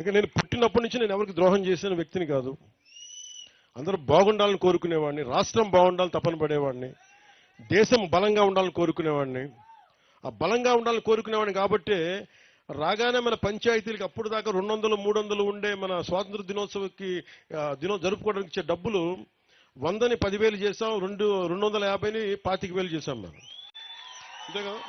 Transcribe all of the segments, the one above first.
ఇక నేను పుట్టినప్పటి నుంచి నేను ఎవరికి ద్రోహం చేసిన వ్యక్తిని కాదు. అందరూ బాగుండాలని కోరుకునేవాడిని రాష్ట్రం బాగుండాలని తపన పడేవాడిని దేశం బలంగా ఉండాలని కోరుకునేవాడిని. ఆ బలంగా ఉండాలని కోరుకునేవాడిని కాబట్టి రాగానే మన పంచాయతీలకు అప్పుడు దాకా రెండు వందలు మూడు వందలు ఉండే మన స్వాతంత్ర దినోత్సవకి దినో జరుపుకోవడానికి ఇచ్చే డబ్బులు వందని పదివేలు చేసాం రెండు రెండు వందల యాభైని పాతిక వేలు చేసాం మనం. అంతే కదా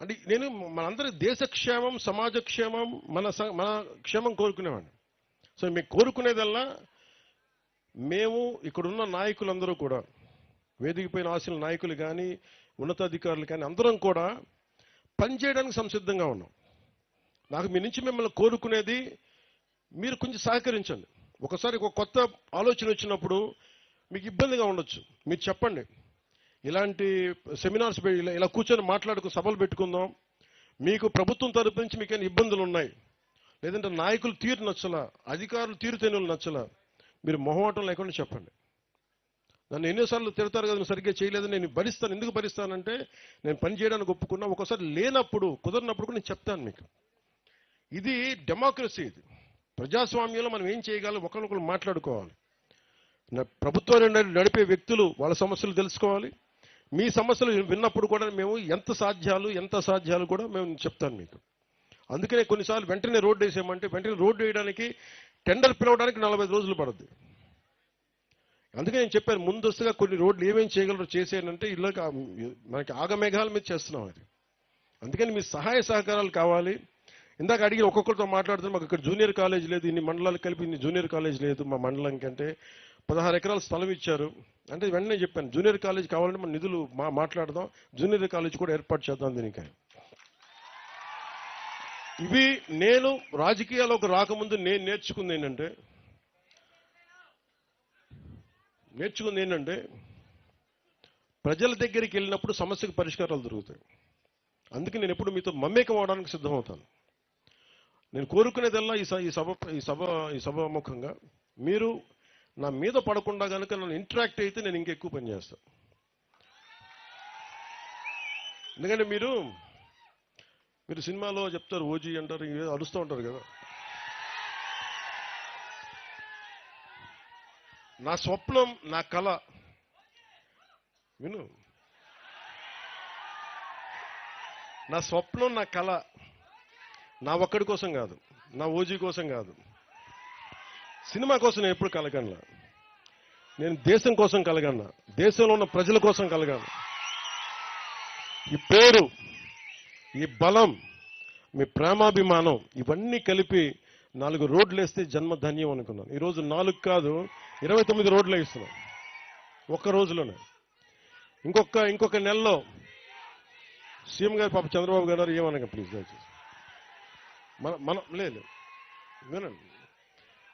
అంటే నేను మనందరి దేశ క్షేమం సమాజ క్షేమం మన మన క్షేమం కోరుకునేవాడిని. సో మేము కోరుకునేదల్లా మేము ఇక్కడున్న నాయకులందరూ కూడా వేదికపోయిన ఆశల నాయకులు కానీ ఉన్నతాధికారులు కానీ అందరం కూడా పనిచేయడానికి సంసిద్ధంగా ఉన్నాం. నాకు మీ నుంచి మిమ్మల్ని కోరుకునేది మీరు కొంచెం సహకరించండి. ఒకసారి ఒక కొత్త ఆలోచన వచ్చినప్పుడు మీకు ఇబ్బందిగా ఉండొచ్చు. మీరు చెప్పండి. ఇలాంటి సెమినార్స్ ఇలా కూర్చొని మాట్లాడుకు సభలు పెట్టుకుందాం. మీకు ప్రభుత్వం తరపు నుంచి మీకు ఏమైనా ఇబ్బందులు ఉన్నాయి? లేదంటే నాయకులు తీరు నచ్చలా అధికారులు తీరుతెన్నులు నచ్చలా మీరు మొహమాటం లేకుండా చెప్పండి. నన్ను ఎన్నోసార్లు తిడతారు కదా సరిగ్గా చేయలేదు నేను భరిస్తాను. ఎందుకు భరిస్తానంటే నేను పని చేయడానికి ఒప్పుకున్నా ఒకసారి లేనప్పుడు కుదరినప్పుడు కూడా నేను చెప్తాను మీకు. ఇది డెమోక్రసీ ఇది. ప్రజాస్వామ్యంలో మనం ఏం చేయగలం? ఒకరినొకరు మాట్లాడుకోవాలి. ప్రభుత్వాన్ని నడిపే వ్యక్తులు వాళ్ళ సమస్యలు తెలుసుకోవాలి. మీ సమస్యలు విన్నప్పుడు కూడా మేము ఎంత సాధ్యాలు ఎంత సాధ్యాలు కూడా మేము చెప్తాను మీకు. అందుకనే కొన్నిసార్లు వెంటనే రోడ్డు వేసామంటే వెంటనే రోడ్డు వేయడానికి టెండర్ పిలవడానికి నలభై ఐదు రోజులు పడుద్ది. అందుకే నేను చెప్పాను ముందస్తుగా కొన్ని రోడ్లు ఏమేమి చేయగలరు చేసేయనంటే ఇల్లు మనకి ఆగమేఘాల మీద చేస్తున్నాం అది. అందుకని మీ సహాయ సహకారాలు కావాలి. ఇందాక అడిగి ఒక్కొక్కరితో మాట్లాడుతున్నాం మాకు ఇక్కడ జూనియర్ కాలేజ్ లేదు ఇన్ని మండలాలు కలిపి ఇన్ని జూనియర్ కాలేజ్ లేదు మా మండలం కంటే పదహారు ఎకరాల స్థలం ఇచ్చారు. అంటే వెంటనే చెప్పాను జూనియర్ కాలేజ్ కావాలంటే మనం నిధులు మా మాట్లాడదాం. జూనియర్ కాలేజ్ కూడా ఏర్పాటు చేద్దాం దీనికి. ఇవి నేను రాజకీయాల్లోకి రాకముందు నేను నేర్చుకుంది ఏంటంటే నేర్చుకుంది ఏంటంటే ప్రజల దగ్గరికి వెళ్ళినప్పుడు సమస్యకు పరిష్కారాలు దొరుకుతాయి. అందుకే నేను ఎప్పుడు మీతో మమ్మేకం అవడానికి సిద్ధమవుతాను. నేను కోరుకునేదల్లా ఈ స- ఈ సభ ఈ సభ ఈ సభాముఖంగా మీరు నా మీద పడకుండా కనుక నన్ను ఇంటరాక్ట్ అయితే నేను ఇంకెక్కువ పని చేస్తాను ఎందుకంటే మీరు మీరు సినిమాలో చెప్తారు ఓజీ అంటారు ఏదో అరుస్తూ ఉంటారు కదా. నా స్వప్నం నా కళ విను. నా స్వప్నం నా కళ నా ఒక్కడి కోసం కాదు నా ఓజీ కోసం కాదు. సినిమా కోసం నేను ఎప్పుడు కలగనలా. నేను దేశం కోసం కలగన్నా దేశంలో ఉన్న ప్రజల కోసం కలగాను ఈ పేరు ఈ బలం మీ ప్రేమాభిమానం ఇవన్నీ కలిపి నాలుగు రోడ్లు వేస్తే జన్మధన్యం అనుకున్నాను. ఈరోజు నాలుగు కాదు ఇరవై తొమ్మిది రోడ్లు వేస్తున్నాం. ఒక్క రోజులోనే. ఇంకొక ఇంకొక నెలలో. సీఎం గారు పాప చంద్రబాబు గారు ఏమనగా ప్లీజ్ దయచేసి. మన మన లేదు. వినండి.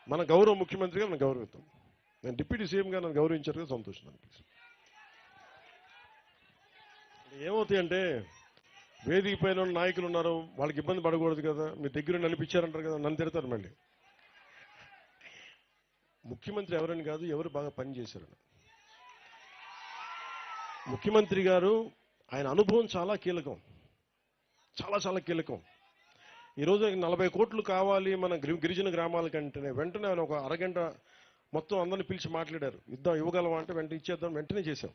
మన గౌరవ ముఖ్యమంత్రిగా నన్ను గౌరవిద్దాం. నేను డిప్యూటీ సీఎంగా నన్ను గౌరవించారు కదా సంతోషం అనిపిస్తుంది. ఏమవుతాయంటే వేదిక పైన నాయకులు ఉన్నారు వాళ్ళకి ఇబ్బంది పడకూడదు కదా మీ దగ్గర నడిపించారంటారు కదా నన్ను తిడతారు మళ్ళీ. ముఖ్యమంత్రి ఎవరని కాదు ఎవరు బాగా పనిచేశారని ముఖ్యమంత్రి గారు ఆయన అనుభవం చాలా కీలకం. చాలా చాలా కీలకం. ఈరోజు నలభై కోట్లు కావాలి మన గిరి- గిరిజన గ్రామాలకంటేనే వెంటనే ఆయన ఒక అరగంట మొత్తం అందరిని పిలిచి మాట్లాడారు. ఇద్దాం ఇవ్వగలవా అంటే వెంటనే ఇచ్చేద్దాం వెంటనే చేశాం.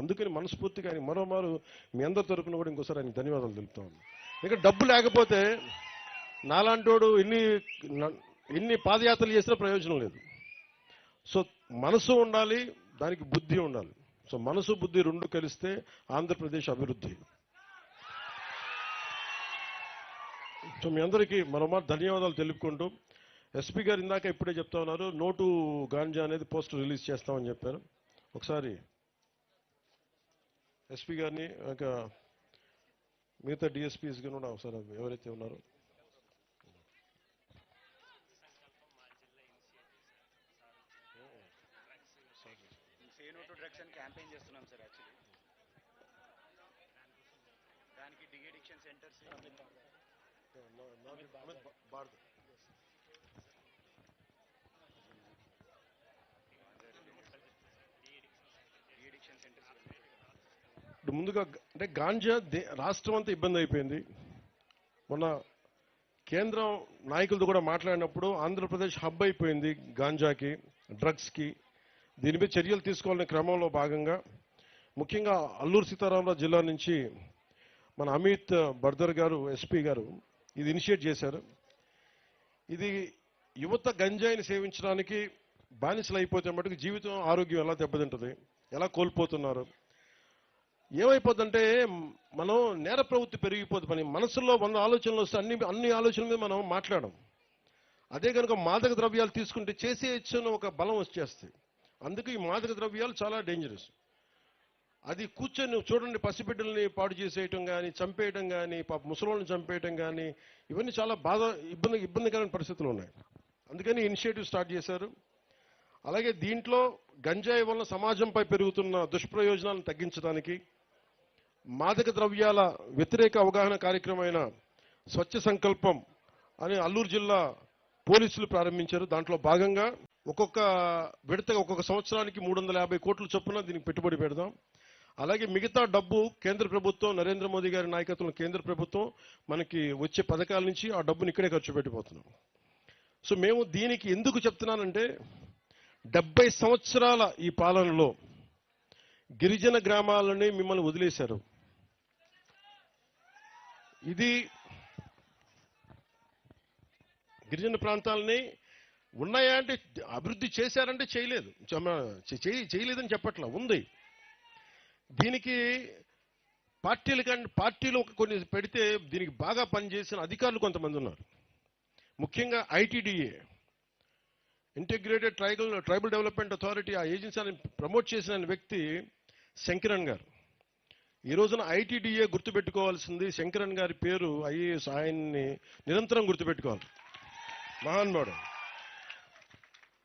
అందుకని మనస్ఫూర్తిగా ఆయన మరోమారు మీ అందరి తరపున కూడా ఇంకోసారి ఆయన ధన్యవాదాలు తెలుపుతా ఇంకా ఇక డబ్బు లేకపోతే నాలాంటోడు ఎన్ని ఎన్ని పాదయాత్రలు చేసినా ప్రయోజనం లేదు. సో మనసు ఉండాలి దానికి బుద్ధి ఉండాలి. సో మనసు బుద్ధి రెండు కలిస్తే ఆంధ్రప్రదేశ్ అభివృద్ధి. సో మీ అందరికీ మరోమారు ధన్యవాదాలు తెలుపుకుంటూ ఎస్పీ గారు ఇందాక ఇప్పుడే చెప్తా ఉన్నారు నోటు గాంజా అనేది పోస్ట్ రిలీజ్ చేస్తామని చెప్పారు. ఒకసారి ఎస్పీ గారిని ఇంకా మిగతా డిఎస్పీస్ కూడా ఒకసారి ఎవరైతే ఉన్నారో. డ్రగ్స్ అని క్యాంపెయిన్ చేస్తున్నాం సార్ యాక్చువల్లీ. దానికి సెంటర్స్ ఇప్పుడు ముందుగా అంటే గాంజా దే- రాష్ట్రం అంతా ఇబ్బంది అయిపోయింది. మొన్న కేంద్రం నాయకులతో కూడా మాట్లాడినప్పుడు ఆంధ్రప్రదేశ్ హబ్ అయిపోయింది గాంజాకి డ్రగ్స్కి. దీని మీద చర్యలు తీసుకోవాలనే క్రమంలో భాగంగా ముఖ్యంగా అల్లూరు సీతారామరాజు జిల్లా నుంచి మన అమిత్ బర్దర్ గారు ఎస్పీ గారు ఇది ఇనిషియేట్ చేశారు. ఇది యువత గంజాయిని సేవించడానికి బానిసలు అయిపోతే మటుకు జీవితం ఆరోగ్యం ఎలా దెబ్బతింటుంది? ఎలా కోల్పోతున్నారు? ఏమైపోతుందంటే మనం నేర ప్రవృత్తి పెరిగిపోతుంది పని. మనసులో వంద ఆలోచనలు వస్తే అన్ని అన్ని ఆలోచనల మీద మనం మాట్లాడడం అదే కనుక మాదక ద్రవ్యాలు తీసుకుంటే చేసేయచ్చు అని ఒక బలం వచ్చేస్తుంది. అందుకే ఈ మాదక ద్రవ్యాలు చాలా డేంజరస్ అది కూర్చొని చూడండి పసిబిడ్డల్ని పాడు చేసేయటం కానీ చంపేయటం కానీ పాప ముసలోళ్ళని చంపేయటం కానీ ఇవన్నీ చాలా బాధ ఇబ్బంది ఇబ్బందికరమైన పరిస్థితులు ఉన్నాయి. అందుకని ఇనిషియేటివ్ స్టార్ట్ చేశారు. అలాగే దీంట్లో గంజాయి వల్ల సమాజంపై పెరుగుతున్న దుష్ప్రయోజనాలను తగ్గించడానికి మాదక ద్రవ్యాల వ్యతిరేక అవగాహన కార్యక్రమమైన స్వచ్ఛ సంకల్పం అని అల్లూరు జిల్లా పోలీసులు ప్రారంభించారు. దాంట్లో భాగంగా ఒక్కొక్క విడతగా ఒక్కొక్క సంవత్సరానికి మూడు వందల యాభై కోట్ల చొప్పున దీనికి పెట్టుబడి పెడదాం. అలాగే మిగతా డబ్బు కేంద్ర ప్రభుత్వం నరేంద్ర మోదీ గారి నాయకత్వంలో కేంద్ర ప్రభుత్వం మనకి వచ్చే పథకాల నుంచి ఆ డబ్బుని ఇక్కడే ఖర్చు పెట్టిపోతున్నాం. సో మేము దీనికి ఎందుకు చెప్తున్నానంటే డెబ్బై సంవత్సరాల ఈ పాలనలో గిరిజన గ్రామాలని మిమ్మల్ని వదిలేశారు. ఇది గిరిజన ప్రాంతాలని ఉన్నాయా అంటే అభివృద్ధి చేశారంటే చేయలేదు. చేయలేదని చెప్పట్లా. ఉంది. దీనికి పార్టీలు కానీ పార్టీలు కొన్ని పెడితే దీనికి బాగా పనిచేసిన అధికారులు కొంతమంది ఉన్నారు. ముఖ్యంగా ITDA integrated tribal tribal development authority ఆ ఏజెన్సీని ప్రమోట్ చేసిన వ్యక్తి శంకరన్ గారు. ఈ రోజున ఐటీడీఏ గుర్తుపెట్టుకోవాల్సింది శంకరన్ గారి పేరు ఐఏఎస్ ఆయన్ని నిరంతరం గుర్తుపెట్టుకోవాలి. మహాన్మాడు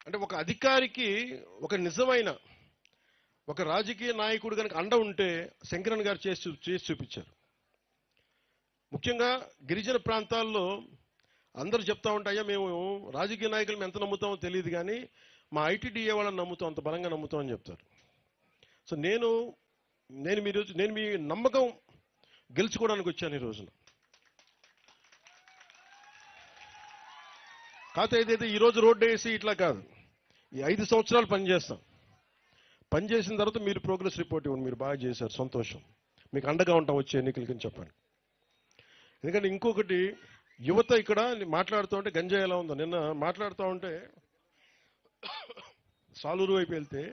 అంటే ఒక అధికారికి ఒక నిజమైన ఒక రాజకీయ నాయకుడు కనుక అండ ఉంటే శంకరన్ గారు చేసి చేసి చూపించారు. ముఖ్యంగా గిరిజన ప్రాంతాల్లో అందరూ చెప్తా ఉంటాయా మేము రాజకీయ నాయకులు ఎంత నమ్ముతామో తెలియదు కానీ మా ఐటీడీఏ వాళ్ళని నమ్ముతాం అంత బలంగా నమ్ముతామని చెప్తారు. సో నేను నేను మీ రోజు నేను మీ నమ్మకం గెలుచుకోవడానికి వచ్చాను ఈ రోజున. కాకపోతే ఏదైతే ఈ రోజు రోడ్డు వేసి ఇట్లా కాదు ఈ ఐదు సంవత్సరాలు పనిచేస్తాం. పని చేసిన తర్వాత మీరు ప్రోగ్రెస్ రిపోర్ట్ ఇవ్వండి మీరు బాగా చేశారు సంతోషం. మీకు అండగా ఉంటాం వచ్చే ఎన్నికలకి చెప్పండి. ఎందుకంటే ఇంకొకటి యువత ఇక్కడ మాట్లాడుతూ ఉంటే గంజా ఎలా ఉందో నిన్న మాట్లాడుతూ ఉంటే సాలూరు వైపు వెళ్తే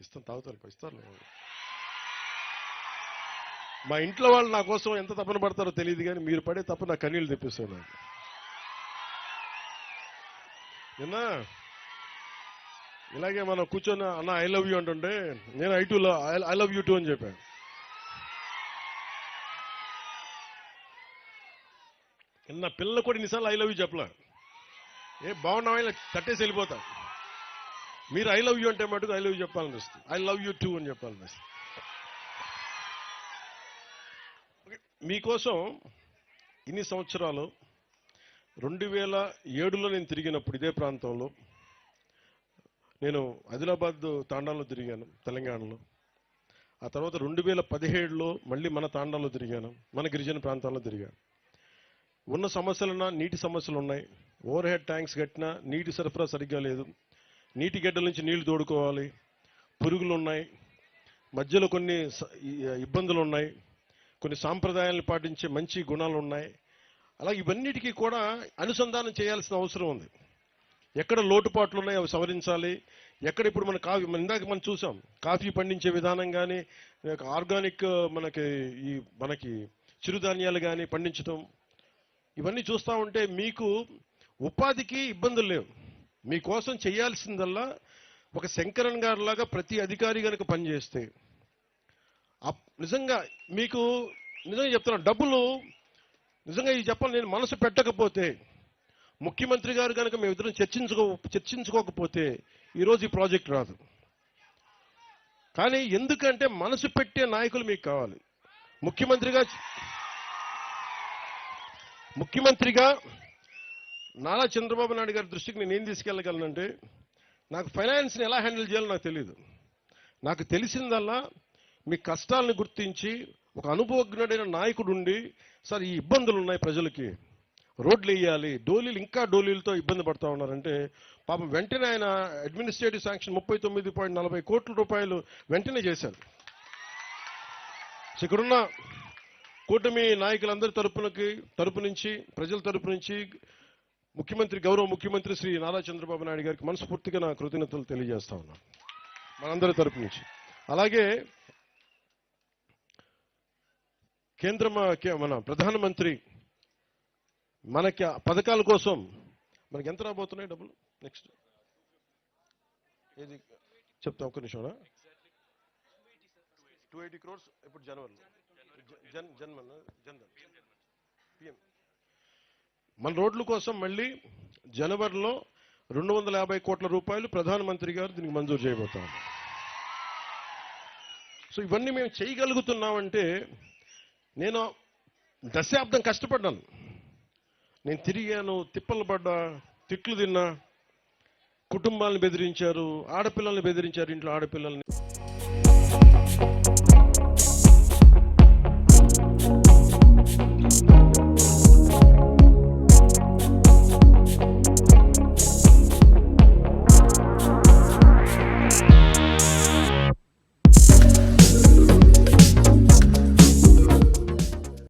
ఇస్తాను తాగుతారు ఇస్తారు మా ఇంట్లో వాళ్ళు నా కోసం ఎంత తపన పడతారో తెలియదు కానీ మీరు పడే తప్ప నా కన్నీళ్ళు తెప్పిస్తాను నిన్న ఇలాగే మనం కూర్చొని అన్న ఐ లవ్ యూ అంటుంటే నేను I too I love you too అని చెప్పాను నిన్న పిల్లలు కూడా నిసార్లు ఐ లవ్ యూ చెప్పలే. ఏ బాగున్నావా? ఇలా తట్టేసి వెళ్ళిపోతా. మీరు ఐ లవ్ యూ అంటే మటుకు ఐ లవ్ యూ చెప్పాలనిపిస్తుంది. ఐ లవ్ యూ టూ అని చెప్పాలనిపిస్తుంది. మీకోసం ఇన్ని సంవత్సరాలు రెండు వేల ఏడులో నేను తిరిగినప్పుడు ఇదే ప్రాంతంలో నేను ఆదిలాబాద్ తాండాలో తిరిగాను తెలంగాణలో. ఆ తర్వాత రెండు వేల పదిహేడులో మళ్ళీ మన తాండాలో తిరిగాను మన గిరిజన ప్రాంతాల్లో తిరిగాను. ఉన్న సమస్యలున్నా నీటి సమస్యలు ఉన్నాయి ఓవర్ హెడ్ ట్యాంక్స్ కట్టినా నీటి సరఫరా సరిగ్గా లేదు. నీటి గడ్డల నుంచి నీళ్ళు తోడుకోవాలి. పురుగులు ఉన్నాయి మధ్యలో కొన్ని స- ఇబ్బందులు ఉన్నాయి కొన్ని సాంప్రదాయాలను పాటించే మంచి గుణాలు ఉన్నాయి అలాగే ఇవన్నిటికీ కూడా అనుసంధానం చేయాల్సిన అవసరం ఉంది. ఎక్కడ లోటుపాట్లు ఉన్నాయో అవి సవరించాలి. ఎక్కడ ఇప్పుడు మన కాఫీ మన ఇందాక మనం చూసాం కాఫీ పండించే విధానం కానీ ఆర్గానిక్ మనకి ఈ మనకి చిరుధాన్యాలు కానీ పండించడం ఇవన్నీ చూస్తూ ఉంటే మీకు ఉపాధికి ఇబ్బందులు లేవు. మీకోసం చేయాల్సిందల్లా ఒక శంకరన్ గారి లాగా ప్రతి అధికారి కనుక పనిచేస్తే అప్- నిజంగా మీకు నిజంగా చెప్తున్నాను డబ్బులు నిజంగా ఇది చెప్పాలి నేను మనసు పెట్టకపోతే ముఖ్యమంత్రి గారు కనుక మేము ఇద్దరం చర్చించుకో చర్చించుకోకపోతే ఈరోజు ఈ ప్రాజెక్ట్ రాదు. కానీ ఎందుకంటే మనసు పెట్టే నాయకులు మీకు కావాలి. ముఖ్యమంత్రిగా ముఖ్యమంత్రిగా నారా చంద్రబాబు నాయుడు గారి దృష్టికి నేను ఏం తీసుకెళ్ళగలనంటే నాకు ఫైనాన్స్ని ఎలా హ్యాండిల్ చేయాలో నాకు తెలియదు నాకు తెలిసిందల్లా మీ కష్టాలను గుర్తించి ఒక అనుభవజ్ఞుడైన నాయకుడు ఉండి సార్ ఈ ఇబ్బందులు ఉన్నాయి ప్రజలకి. రోడ్లు వేయాలి డోలీలు ఇంకా డోలీలతో ఇబ్బంది పడతా ఉన్నారంటే పాపం వెంటనే ఆయన అడ్మినిస్ట్రేటివ్ శాంక్షన్ ముప్పై తొమ్మిది పాయింట్ నలభై కోట్ల రూపాయలు వెంటనే చేశారు. సో ఇక్కడున్న కూటమి నాయకులందరి తరపునకి తరపు నుంచి ప్రజల తరపు నుంచి ముఖ్యమంత్రి గౌరవ ముఖ్యమంత్రి శ్రీ నారా చంద్రబాబు నాయుడు గారికి మనస్ఫూర్తిగా నా కృతజ్ఞతలు తెలియజేస్తా ఉన్నాను మనందరి తరపు నుంచి. అలాగే కేంద్ర కే- మన ప్రధానమంత్రి మనకి పథకాల కోసం మనకి ఎంత రాబోతున్నాయి డబ్బులు? నెక్స్ట్ ఏది? చెప్తా ఒక్క నిమిషం టూ ఎయిటీ క్రోర్స్ ఇప్పుడు జనవరిలో. జ- జన్ జన్మన్ జన్ధన్ పిఎం మన రోడ్ల కోసం మళ్ళీ జనవరిలో రెండు వందల యాభై కోట్ల రూపాయలు ప్రధానమంత్రి గారు దీనికి మంజూరు చేయబోతాం సో ఇవన్నీ మేము చేయగలుగుతున్నామంటే నేను దశాబ్దం కష్టపడ్డాను. నేను తిరిగాను తిప్పలు పడ్డా తిట్లు తిన్నా. కుటుంబాలను బెదిరించారు ఆడపిల్లల్ని బెదిరించారు ఇంట్లో ఆడపిల్లల్ని.